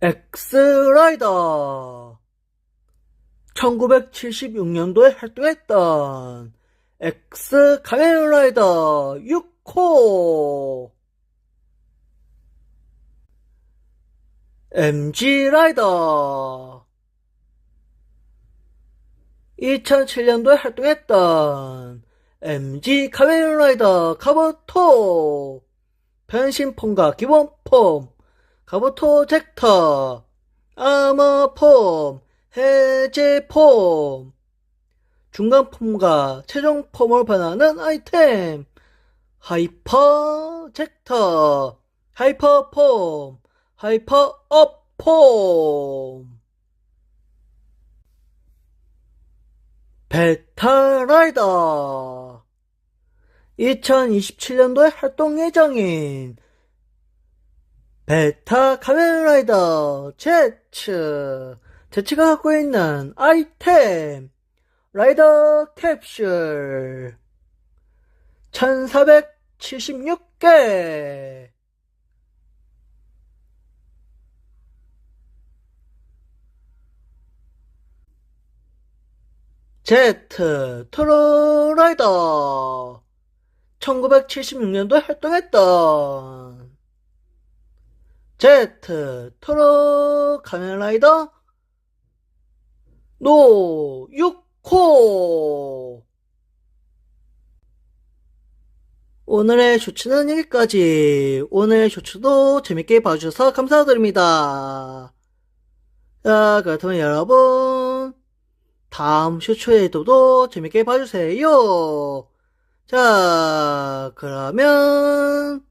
엑스라이더. 1976년도에 활동했던 엑스 카멘라이더 6호. MG 라이더. 2007년도에 활동했던 MG 카멘라이더 카부토. 변신폼과 기본폼 카부토 젝터. 아머폼 해제폼. 중간폼과 최종폼을 변하는 아이템. 하이퍼 젝터. 하이퍼폼 하이퍼 업폼. 베타라이더. 2027년도에 활동 예정인 베타 카멘라이더 제츠. 제츠가 갖고 있는 아이템. 라이더 캡슐. 1476개. 제트 트로라이더. 1976년도에 활동했던 제트 트로 카멘라이더. 노 6호 오늘의 쇼츠는 여기까지. 오늘의 쇼츠도 재밌게 봐주셔서 감사드립니다. 자 그렇다면 여러분 다음 쇼츠에도 재밌게 봐주세요. 자 그러면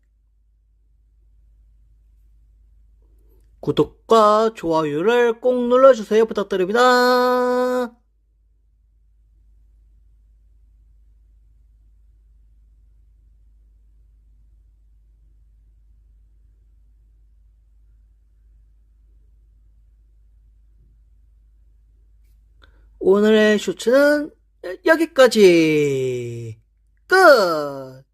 구독과 좋아요를 꼭 눌러주세요. 부탁드립니다. 오늘의 쇼츠는 여기까지 끝!